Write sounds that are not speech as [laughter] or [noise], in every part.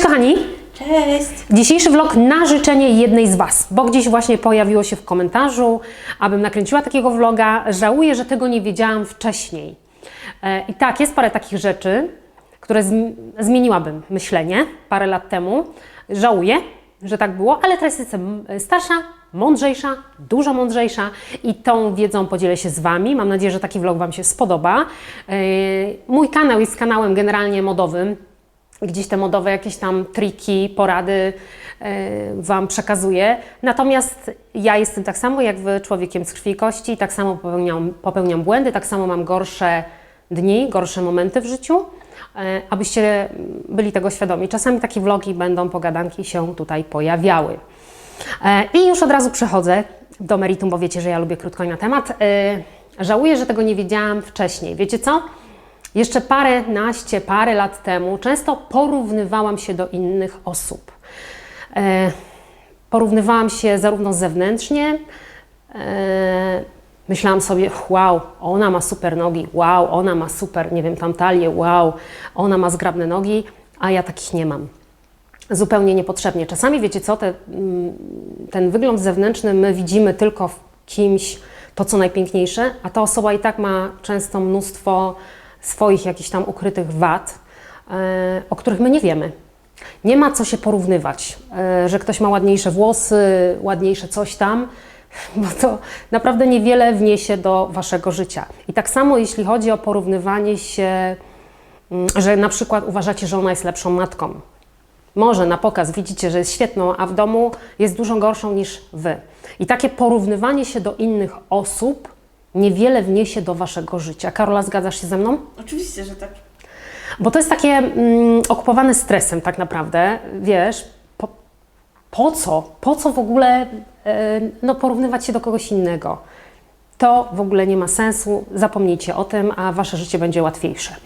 Cześć kochani! Cześć! Dzisiejszy vlog na życzenie jednej z Was, bo gdzieś właśnie pojawiło się w komentarzu, abym nakręciła takiego vloga. Żałuję, że tego nie wiedziałam wcześniej. E, I tak, jest parę takich rzeczy, które zm- zmieniłabym myślenie parę lat temu. Żałuję, że tak było, ale teraz jestem starsza, mądrzejsza, dużo mądrzejsza i tą wiedzą podzielę się z Wami. Mam nadzieję, że taki vlog Wam się spodoba. E, Mój kanał jest kanałem generalnie modowym gdzieś te modowe jakieś tam triki, porady e, Wam przekazuję. Natomiast ja jestem tak samo jak Wy człowiekiem z krwi i kości, tak samo popełniam, popełniam błędy, tak samo mam gorsze dni, gorsze momenty w życiu, e, abyście byli tego świadomi. Czasami takie vlogi będą, pogadanki się tutaj pojawiały. E, I już od razu przechodzę do meritum, bo wiecie, że ja lubię krótko i na temat. Żałuję, że tego nie wiedziałam wcześniej. Wiecie co? Jeszcze parę naście, parę lat temu często porównywałam się do innych osób. E, porównywałam się zarówno zewnętrznie, e, myślałam sobie, wow, ona ma super nogi, wow, ona ma super, nie wiem, tam talię, wow, ona ma zgrabne nogi, a ja takich nie mam. Zupełnie niepotrzebnie. Czasami, wiecie co, te, mm, ten wygląd zewnętrzny my widzimy tylko w kimś to, co najpiękniejsze, a ta osoba i tak ma często mnóstwo swoich jakichś tam ukrytych wad, e, o których my nie wiemy. Nie ma co się porównywać, e, że ktoś ma ładniejsze włosy, ładniejsze coś tam, [laughs] bo to naprawdę niewiele wniesie do waszego życia. I tak samo jeśli chodzi o porównywanie się, mm, że na przykład uważacie, że ona jest lepszą matką. Może na pokaz widzicie, że jest świetną, a w domu jest dużo gorszą niż wy. I takie porównywanie się do innych osób niewiele wniesie do waszego życia. Karola, zgadzasz się ze mną? Oczywiście, że tak. Bo to jest takie mm, okupowane stresem tak naprawdę, wiesz, po, po co? Po co w ogóle e, no, porównywać się do kogoś innego? To w ogóle nie ma sensu, zapomnijcie o tym, a wasze życie będzie łatwiejsze.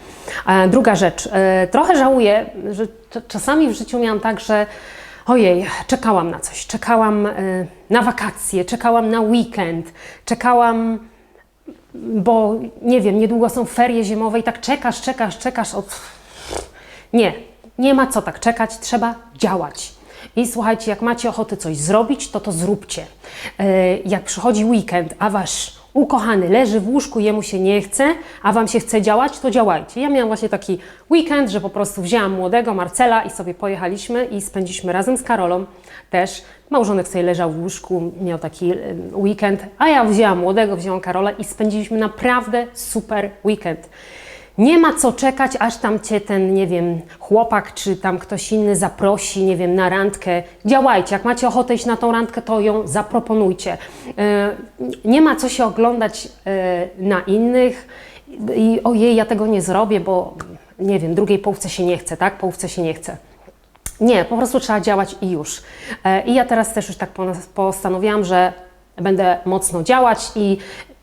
E, druga rzecz, e, trochę żałuję, że cz- czasami w życiu miałam tak, że ojej, czekałam na coś, czekałam e, na wakacje, czekałam na weekend, czekałam bo nie wiem, niedługo są ferie zimowe i tak czekasz, czekasz, czekasz od. Nie, nie ma co tak czekać, trzeba działać. I słuchajcie, jak macie ochotę coś zrobić, to to zróbcie. E, Jak przychodzi weekend, a wasz ukochany leży w łóżku, jemu się nie chce, a wam się chce działać, to działajcie. Ja miałam właśnie taki weekend, że po prostu wzięłam młodego Marcela i sobie pojechaliśmy i spędziliśmy razem z Karolą też. Małżonek sobie leżał w łóżku, miał taki weekend, a ja wzięłam młodego, wzięłam Karola i spędziliśmy naprawdę super weekend. Nie ma co czekać, aż tam cię ten, nie wiem, chłopak czy tam ktoś inny zaprosi, nie wiem, na randkę. Działajcie. Jak macie ochotę iść na tą randkę, to ją zaproponujcie. E, Nie ma co się oglądać e, na innych i ojej, ja tego nie zrobię, bo nie wiem, drugiej połówce się nie chce, tak? Połówce się nie chce. Nie, po prostu trzeba działać i już. E, I ja teraz też już tak postanowiłam, że będę mocno działać i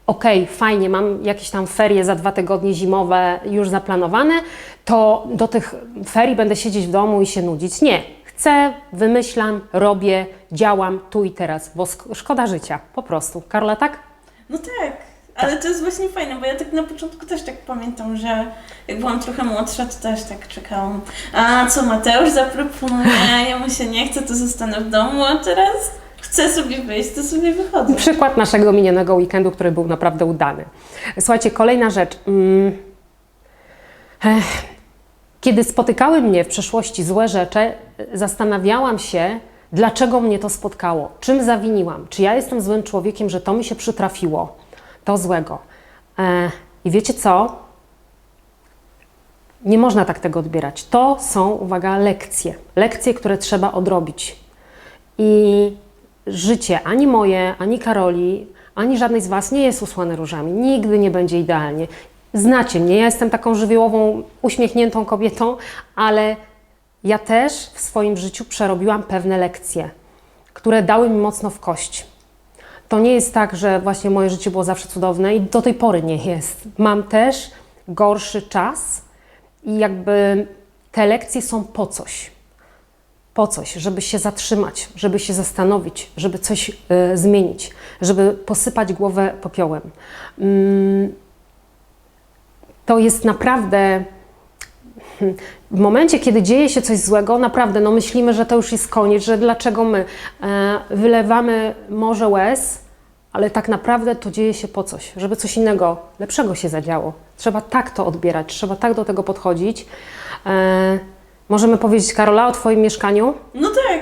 okej, fajnie, mam jakieś tam ferie za dwa tygodnie zimowe już zaplanowane, to do tych ferii będę siedzieć w domu i się nudzić. Nie, chcę, wymyślam, robię, działam tu i teraz, bo szkoda życia, po prostu. Karola, tak? No tak, ale to jest właśnie fajne, bo ja tak na początku też tak pamiętam, że jak byłam trochę młodsza, to też tak czekałam. A co Mateusz zaproponuje, jemu się nie chce, to zostanę w domu, a teraz chcę sobie wyjść, to sobie wychodzę. Przykład naszego minionego weekendu, który był naprawdę udany. Słuchajcie, kolejna rzecz. Mm. Kiedy spotykały mnie w przeszłości złe rzeczy, zastanawiałam się, dlaczego mnie to spotkało, czym zawiniłam, czy ja jestem złym człowiekiem, że to mi się przytrafiło, to złego. I wiecie co? Nie można tak tego odbierać. To są, uwaga, lekcje. Lekcje, które trzeba odrobić. I życie ani moje, ani Karoli, ani żadnej z Was nie jest usłane różami. Nigdy nie będzie idealnie. Znacie mnie, ja jestem taką żywiołową, uśmiechniętą kobietą, ale ja też w swoim życiu przerobiłam pewne lekcje, które dały mi mocno w kość. To nie jest tak, że właśnie moje życie było zawsze cudowne i do tej pory nie jest. Mam też gorszy czas i jakby te lekcje są po coś po coś, żeby się zatrzymać, żeby się zastanowić, żeby coś e, zmienić, żeby posypać głowę popiołem. Mm, to jest naprawdę w momencie, kiedy dzieje się coś złego, naprawdę no myślimy, że to już jest koniec, że dlaczego my e, wylewamy morze łez, ale tak naprawdę to dzieje się po coś, żeby coś innego, lepszego się zadziało. Trzeba tak to odbierać, trzeba tak do tego podchodzić. E, możemy powiedzieć, Karola, o Twoim mieszkaniu? No tak.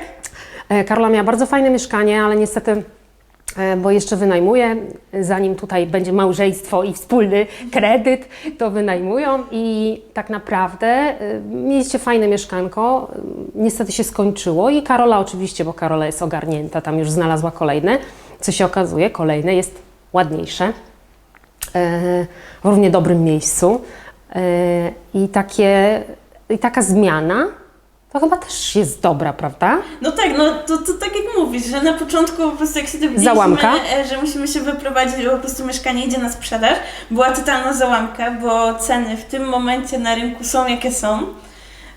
E, Karola miała bardzo fajne mieszkanie, ale niestety, e, bo jeszcze wynajmuje, zanim tutaj będzie małżeństwo i wspólny kredyt, to wynajmują i tak naprawdę e, mieliście fajne mieszkanko, niestety się skończyło i Karola oczywiście, bo Karola jest ogarnięta, tam już znalazła kolejne, co się okazuje, kolejne jest ładniejsze, w równie dobrym miejscu i takie, i taka zmiana to chyba też jest dobra, prawda? No tak, no to, to tak jak mówisz, że na początku po prostu jak się dowiedzieliśmy, Załamka. e, że musimy się wyprowadzić, że po prostu mieszkanie idzie na sprzedaż, była totalna załamka, bo ceny w tym momencie na rynku są jakie są.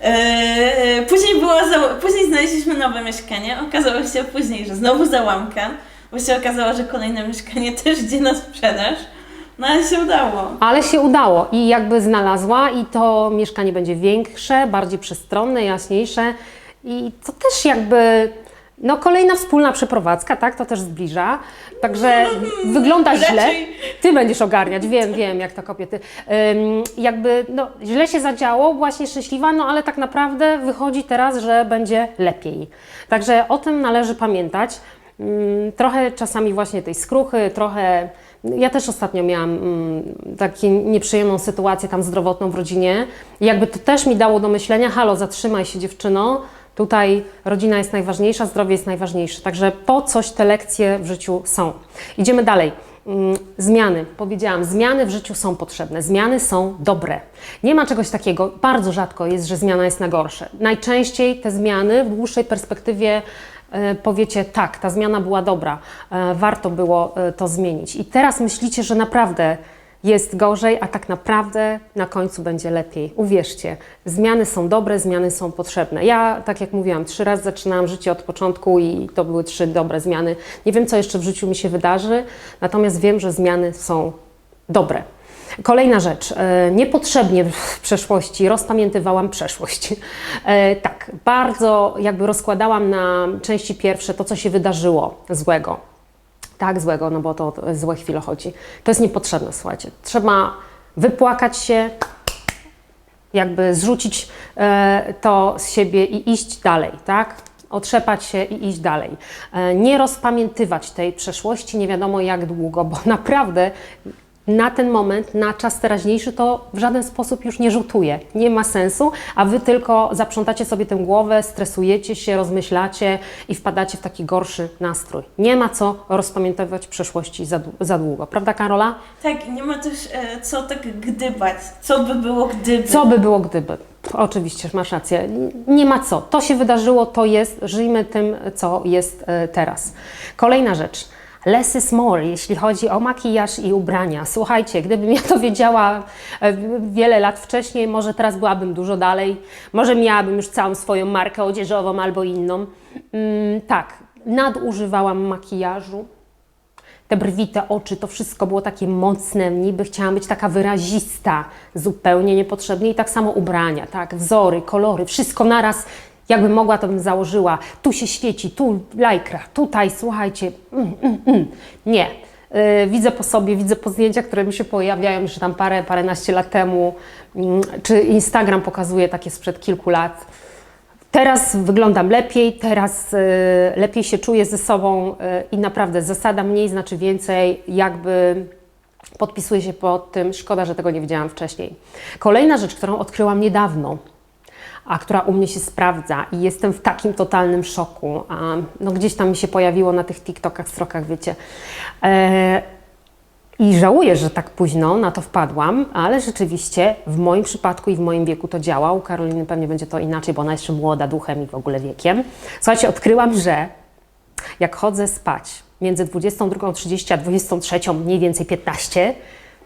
E, Później, była później znaleźliśmy nowe mieszkanie, okazało się później, że znowu załamka, bo się okazało, że kolejne mieszkanie [laughs] też idzie na sprzedaż, no ale się udało. Ale się udało i jakby znalazła i to mieszkanie będzie większe, bardziej przestronne, jaśniejsze i to też jakby no kolejna wspólna przeprowadzka, tak, to też zbliża. Także wygląda źle. Raczej- Ty będziesz ogarniać, wiem, wiem, jak to kobiety. Ym, jakby no, źle się zadziało, właśnie szczęśliwa, no ale tak naprawdę wychodzi teraz, że będzie lepiej. Także o tym należy pamiętać. Ym, trochę czasami właśnie tej skruchy, trochę. Ja też ostatnio miałam mm, taką nieprzyjemną sytuację tam zdrowotną w rodzinie. I jakby to też mi dało do myślenia, halo, zatrzymaj się dziewczyno, Tutaj rodzina jest najważniejsza, zdrowie jest najważniejsze. Także po coś te lekcje w życiu są. Idziemy dalej. Mm, Zmiany. Powiedziałam, zmiany w życiu są potrzebne. Zmiany są dobre. Nie ma czegoś takiego, bardzo rzadko jest, że zmiana jest na gorsze. Najczęściej te zmiany w dłuższej perspektywie powiecie, tak, ta zmiana była dobra, e, warto było e, to zmienić. I teraz myślicie, że naprawdę jest gorzej, a tak naprawdę na końcu będzie lepiej. Uwierzcie, zmiany są dobre, zmiany są potrzebne. Ja, tak jak mówiłam, trzy razy zaczynałam życie od początku i to były trzy dobre zmiany. Nie wiem, co jeszcze w życiu mi się wydarzy, natomiast wiem, że zmiany są dobre. Kolejna rzecz. E, Niepotrzebnie w przeszłości rozpamiętywałam przeszłość. E, Tak, bardzo jakby rozkładałam na części pierwsze to, co się wydarzyło złego tak złego, no bo to, złe chwile chodzi. To jest niepotrzebne, słuchajcie. Trzeba wypłakać się, jakby zrzucić e, to z siebie i iść dalej, tak? Otrzepać się i iść dalej. Nie rozpamiętywać tej przeszłości nie wiadomo jak długo, bo [laughs] naprawdę na ten moment, na czas teraźniejszy to w żaden sposób już nie rzutuje. Nie ma sensu, a Wy tylko zaprzątacie sobie tę głowę, stresujecie się, rozmyślacie i wpadacie w taki gorszy nastrój. Nie ma co rozpamiętywać przeszłości za, za długo. Prawda, Karola? Tak, nie ma też e, co tak gdybać, co by było gdyby. Co by było gdyby? Oczywiście, masz rację. Nie ma co. To się wydarzyło, to jest. Żyjmy tym, co jest e, teraz. Kolejna rzecz. Less is more, jeśli chodzi o makijaż i ubrania. Słuchajcie, gdybym ja to wiedziała e, wiele lat wcześniej, może teraz byłabym dużo dalej, może miałabym już całą swoją markę odzieżową albo inną. Mm, tak, nadużywałam makijażu, te brwi, te oczy, to wszystko było takie mocne, niby chciałam być taka wyrazista, zupełnie niepotrzebnie i tak samo ubrania, tak, wzory, kolory, wszystko naraz, jakbym mogła, to bym założyła, tu się świeci, tu lajkra, tutaj, słuchajcie, mm, mm, mm. nie. Yy, widzę po sobie, widzę po zdjęciach, które mi się pojawiają jeszcze tam parę, paręnaście lat temu, mm, czy Instagram pokazuje takie sprzed kilku lat, Teraz wyglądam lepiej, teraz y, lepiej się czuję ze sobą y, i naprawdę zasada mniej znaczy więcej, jakby podpisuję się pod tym. Szkoda, że tego nie wiedziałam wcześniej. Kolejna rzecz, którą odkryłam niedawno, a która u mnie się sprawdza i jestem w takim totalnym szoku, a no gdzieś tam mi się pojawiło na tych TikTokach, strokach, wiecie. E, i żałuję, że tak późno na to wpadłam, ale rzeczywiście w moim przypadku i w moim wieku to działa. U Karoliny pewnie będzie to inaczej, bo ona jeszcze młoda duchem i w ogóle wiekiem. Słuchajcie, odkryłam, że jak chodzę spać między 22.30 a 23.00, mniej więcej 15,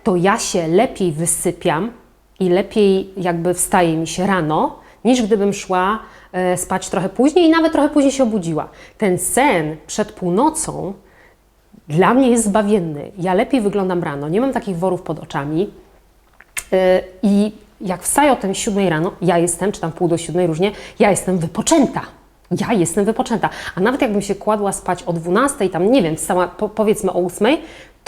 to ja się lepiej wysypiam i lepiej jakby wstaje mi się rano, niż gdybym szła e, spać trochę później i nawet trochę później się obudziła. Ten sen przed północą dla mnie jest zbawienny. Ja lepiej wyglądam rano, nie mam takich worów pod oczami yy, i jak wstaję o tej siódmej rano, ja jestem, czy tam pół do siódmej różnie, ja jestem wypoczęta. Ja jestem wypoczęta. A nawet jakbym się kładła spać o 12, tam nie wiem, wstała po, powiedzmy o 8,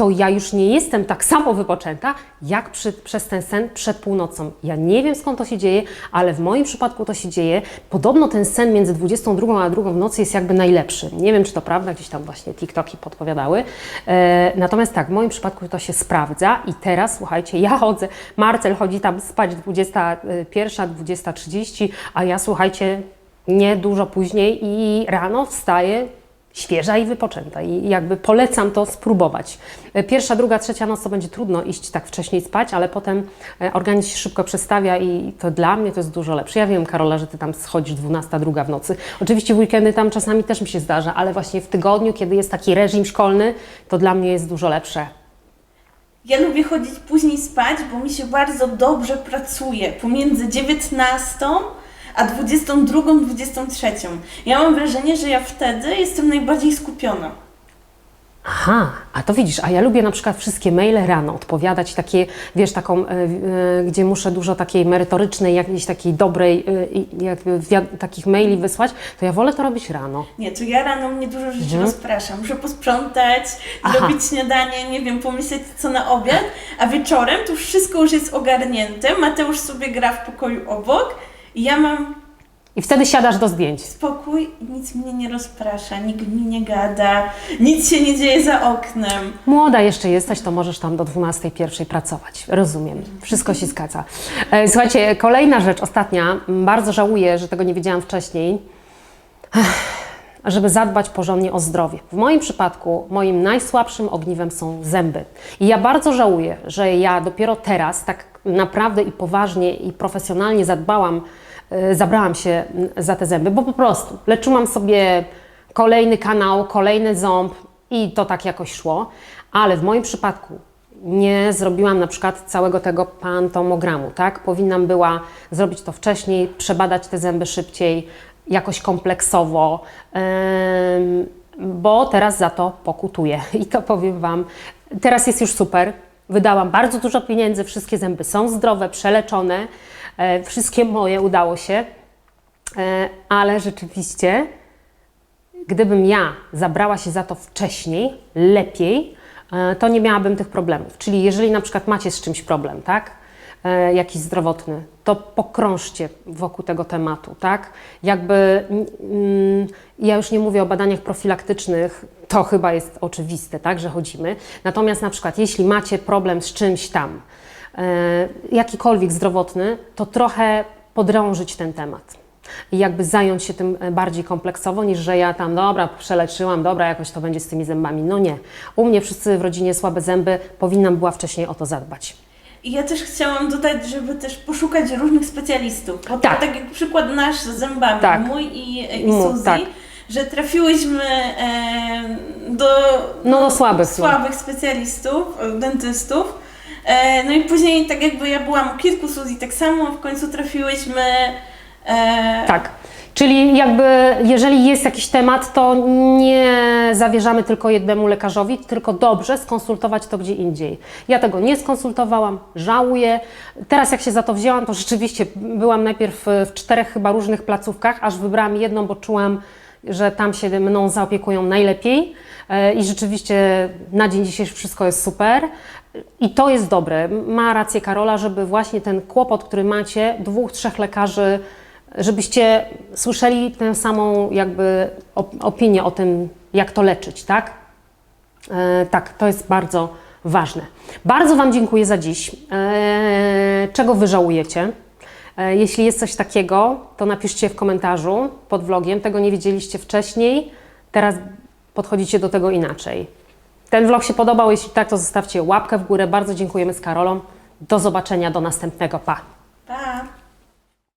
to ja już nie jestem tak samo wypoczęta, jak przy, przez ten sen przed północą. Ja nie wiem skąd to się dzieje, ale w moim przypadku to się dzieje. Podobno ten sen między 22 a 2 w nocy jest jakby najlepszy. Nie wiem, czy to prawda, gdzieś tam właśnie TikToki podpowiadały. E, natomiast tak, w moim przypadku to się sprawdza i teraz, słuchajcie, ja chodzę, Marcel chodzi tam spać 21, 20.30, a ja, słuchajcie, nie dużo później i rano wstaję świeża i wypoczęta. I jakby polecam to spróbować. E, Pierwsza, druga, trzecia noc to będzie trudno iść tak wcześniej spać, ale potem e, organizm się szybko przestawia i to dla mnie to jest dużo lepsze. Ja wiem, Karola, że Ty tam schodzisz 12, druga w nocy. Oczywiście w weekendy tam czasami też mi się zdarza, ale właśnie w tygodniu, kiedy jest taki reżim szkolny, to dla mnie jest dużo lepsze. Ja lubię chodzić później spać, bo mi się bardzo dobrze pracuje pomiędzy 19 a 22, 23. Ja mam wrażenie, że ja wtedy jestem najbardziej skupiona. Aha, a to widzisz, a ja lubię na przykład wszystkie maile rano odpowiadać, takie, wiesz, taką, e, e, gdzie muszę dużo takiej merytorycznej, jakiejś takiej dobrej, e, jakby takich maili wysłać, to ja wolę to robić rano. Nie, to ja rano mnie dużo rzeczy Mhm. rozpraszam. Muszę posprzątać, Aha. zrobić śniadanie, nie wiem, pomyśleć co na obiad, a wieczorem to wszystko już jest ogarnięte. Mateusz sobie gra w pokoju obok i ja mam I wtedy siadasz do zdjęć. spokój nic mnie nie rozprasza, nikt mi nie gada, nic się nie dzieje za oknem. Młoda jeszcze jesteś, to możesz tam do 12.01 pracować. Rozumiem. Wszystko się zgadza. E, Słuchajcie, kolejna rzecz, ostatnia. M, Bardzo żałuję, że tego nie wiedziałam wcześniej. Ech, Żeby zadbać porządnie o zdrowie. W moim przypadku moim najsłabszym ogniwem są zęby. I ja bardzo żałuję, że ja dopiero teraz tak naprawdę i poważnie i profesjonalnie zadbałam, e, zabrałam się m, za te zęby, bo po prostu leczyłam sobie kolejny kanał, kolejny ząb i to tak jakoś szło, ale w moim przypadku nie zrobiłam na przykład całego tego pantomogramu, tak? Powinnam była zrobić to wcześniej, przebadać te zęby szybciej, jakoś kompleksowo, bo teraz za to pokutuję [laughs] i to powiem Wam, teraz jest już super. Wydałam bardzo dużo pieniędzy, wszystkie zęby są zdrowe, przeleczone, e, wszystkie moje udało się, e, ale rzeczywiście gdybym ja zabrała się za to wcześniej, lepiej, e, to nie miałabym tych problemów. Czyli jeżeli na przykład macie z czymś problem, tak? E, Jakiś zdrowotny, to pokrążcie wokół tego tematu, tak? Jakby, mm, ja już nie mówię o badaniach profilaktycznych, to chyba jest oczywiste, tak, że chodzimy. Natomiast na przykład, jeśli macie problem z czymś tam, e, jakikolwiek zdrowotny, to trochę podrążyć ten temat i jakby zająć się tym e, bardziej kompleksowo, niż że ja tam, dobra, przeleczyłam, dobra, jakoś to będzie z tymi zębami. No nie. U mnie wszyscy w rodzinie słabe zęby, powinnam była wcześniej o to zadbać. I ja też chciałam dodać, żeby też poszukać różnych specjalistów. Bo Tak. tak. tak jak przykład nasz z zębami, Tak. mój i, i Suzy, tak. że trafiłyśmy e, do, No, do słabych, no. słabych specjalistów, dentystów. E, no i później tak jakby ja byłam u kilku Suzy tak samo, w końcu trafiłyśmy e, Tak. Czyli jakby, jeżeli jest jakiś temat, to nie zawierzamy tylko jednemu lekarzowi, tylko dobrze skonsultować to gdzie indziej. Ja tego nie skonsultowałam, żałuję. Teraz jak się za to wzięłam, to rzeczywiście byłam najpierw w czterech chyba różnych placówkach, aż wybrałam jedną, bo czułam, że tam się mną zaopiekują najlepiej E, i rzeczywiście na dzień dzisiejszy wszystko jest super. I to jest dobre. Ma rację Karola, żeby właśnie ten kłopot, który macie, dwóch, trzech lekarzy, żebyście słyszeli tę samą jakby op- opinię o tym, jak to leczyć, tak? E, tak, to jest bardzo ważne. Bardzo Wam dziękuję za dziś. E, czego Wy żałujecie? E, jeśli jest coś takiego, to napiszcie w komentarzu pod vlogiem. Tego nie wiedzieliście wcześniej, teraz podchodzicie do tego inaczej. Ten vlog się podobał, jeśli tak, to zostawcie łapkę w górę. Bardzo dziękujemy z Karolą. Do zobaczenia, do następnego. Pa!